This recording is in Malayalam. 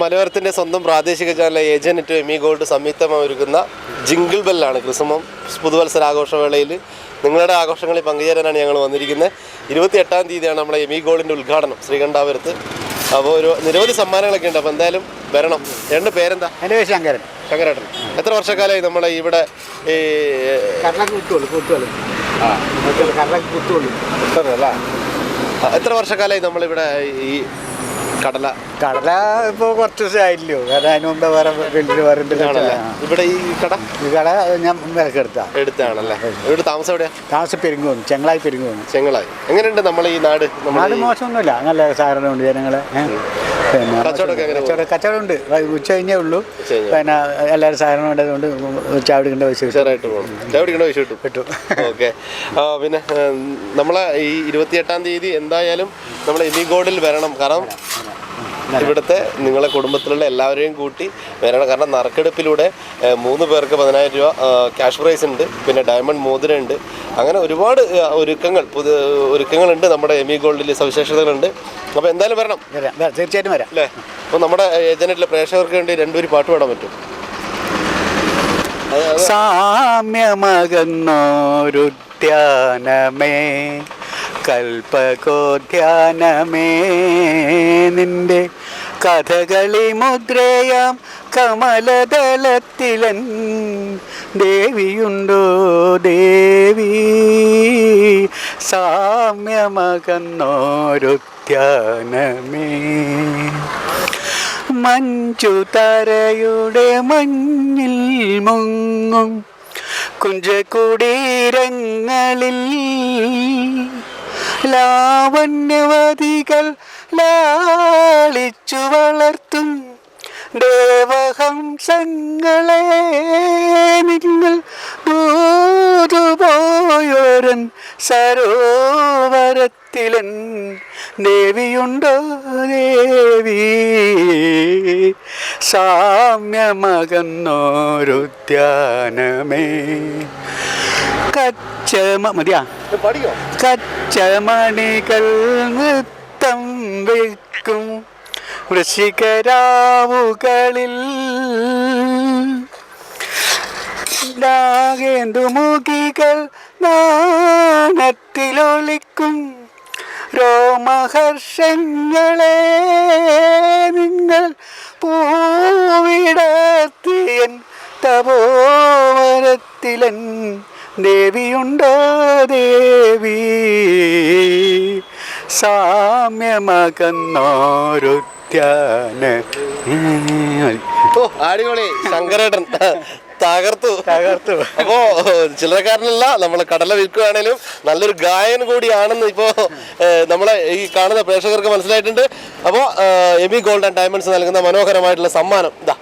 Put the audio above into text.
മലയോരത്തിന്റെ സ്വന്തം പ്രാദേശിക ചാനൽ ഏജന്റ് എമി ഗോൾഡ് സംയുക്തമായി ഒരുക്കുന്ന ജിങ്കിൾ ബെല്ലാണ് ക്രിസ്മം പുതുവത്സര ആഘോഷവേളയിൽ നിങ്ങളുടെ ആഘോഷങ്ങളിൽ പങ്കുചേരാനാണ് ഞങ്ങൾ വന്നിരിക്കുന്നത്. ഇരുപത്തി എട്ടാം തീയതിയാണ് നമ്മുടെ എമി ഗോൾഡിന്റെ ഉദ്ഘാടനം ശ്രീകണ്ഠാപുരത്ത്. അപ്പോൾ ഒരു നിരവധി സമ്മാനങ്ങളൊക്കെ ഉണ്ട്. അപ്പോൾ എന്തായാലും വരണം. രണ്ട് പേരെന്താ? എന്റെ പേര് ശങ്കരൻ. ശങ്കരേട്ടൻ. എത്ര വർഷക്കാലമായി നമ്മളെ ഇവിടെ ഈ എത്ര വർഷക്കാലമായി നമ്മളിവിടെ ഈ കടല കടല ഇപ്പോൾ കുറച്ച് ദിവസമായില്ലയോ കാരണം അതിന് മുമ്പ് വേറെ ആണല്ലേ ഇവിടെ ഈ കട? ഈ കട ഞാൻ വിലക്കെടുത്താ എടുത്താണല്ലേ ഇവിടെ താമസം എവിടെയാ? താമസം പെരുങ്ങോന്നു ചെങ്ങളായി പെരുങ്ങോന്നു ചെങ്ങളായി. എങ്ങനെയുണ്ട് നമ്മൾ ഈ നാട്? നാട് മോശമൊന്നുമില്ല. നല്ല സഹകരണമുണ്ട് ജനങ്ങളെ. പിന്നെ കച്ചവടമൊക്കെ എങ്ങനെ കച്ചവടം ഉണ്ട് ഉച്ച കഴിഞ്ഞേ ഉള്ളൂ. പിന്നെ എല്ലാവരും സാധനം ഉച്ച ആവശ്യം ഉഷാറായിട്ട് പോകണം ചവിടിക്കണ വിഷു കിട്ടും. കിട്ടും. ഓക്കെ. പിന്നെ നമ്മളെ ഈ ഇരുപത്തിയെട്ടാം തീയതി എന്തായാലും നമ്മൾ എമി ഗോൾഡിൽ വരണം. കാരണം ഇവിടുത്തെ നിങ്ങളെ കുടുംബത്തിലുള്ള എല്ലാവരെയും കൂട്ടി വരണം. കാരണം നറുക്കെടുപ്പിലൂടെ മൂന്ന് പേർക്ക് പതിനായിരം രൂപ ക്യാഷ് പ്രൈസ് ഉണ്ട് പിന്നെ ഡയമണ്ട് മോതിരം ഉണ്ട്. അങ്ങനെ ഒരുപാട് ഒരുക്കങ്ങൾ പുതിയ ഒരുക്കങ്ങളുണ്ട്. നമ്മുടെ എമി ഗോൾഡിൽ സവിശേഷതകളുണ്ട്. അപ്പോൾ എന്തായാലും വരണം. വരാം വരാം. തീർച്ചയായിട്ടും വരാം. അല്ലേ? അപ്പോൾ നമ്മുടെ ഏജന്റിലെ പ്രേക്ഷകർക്ക് വേണ്ടി രണ്ടുപേരും പാട്ട് പാടാൻ പറ്റും. സാമ്യമകന്നോരുദ്യാനമേ കൽപ്പകോദ്യാനമേ നിന്റെ കഥകളി മുദ്രയാം കമലതലത്തിലൻ ദേവിയുണ്ടോ ദേവി? സാമ്യമകന്നോരുത്യാനമേ മഞ്ചു തരയുടെ മഞ്ഞിൽ മുങ്ങും കുഞ്ചകുടീരങ്ങളിൽ ലാവണ്യവതികൾ ലാളിച്ചു വളർത്തും. ദേവഹംസങ്ങളെ നിങ്ങൾ ദൂതുപോയോരൻ സരോവരത്തിലൻ ദേവിയുണ്ടോ ദേവി? സാമ്യമകന്നോരുദ്യാനമേ കച്ചമ മതിയാ? ഇത് കച്ചമണികൾ നൃത്തം വെക്കും വൃശ്ചികരാവുകളിൽ നാഗേന്ദുമുഖികൾ നാണത്തിലൊളിക്കും. രോമഹർഷങ്ങളെ നിങ്ങൾ പൂവിടത്തിയൻ തപോവരത്തിലൻ ദേവിയുണ്ടോ ദേവി. സാമ്യമകന്നോരുത്യാന ഓ അടിപൊളി. ശങ്കരേട്ടൻ തകർത്തു. തകർത്തു. അപ്പോ ചില്ലറക്കാരനല്ല നമ്മളെ കടല വിൽക്കുകയാണേലും നല്ലൊരു ഗായൻ കൂടിയാണെന്ന് ഇപ്പോ നമ്മളെ ഈ കാണുന്ന പ്രേക്ഷകർക്ക് മനസ്സിലായിട്ടുണ്ട്. അപ്പോ എമി ഗോൾഡ് ആൻഡ് ഡയമണ്ട്സ് നൽകുന്ന മനോഹരമായിട്ടുള്ള സമ്മാനം. ഇതാ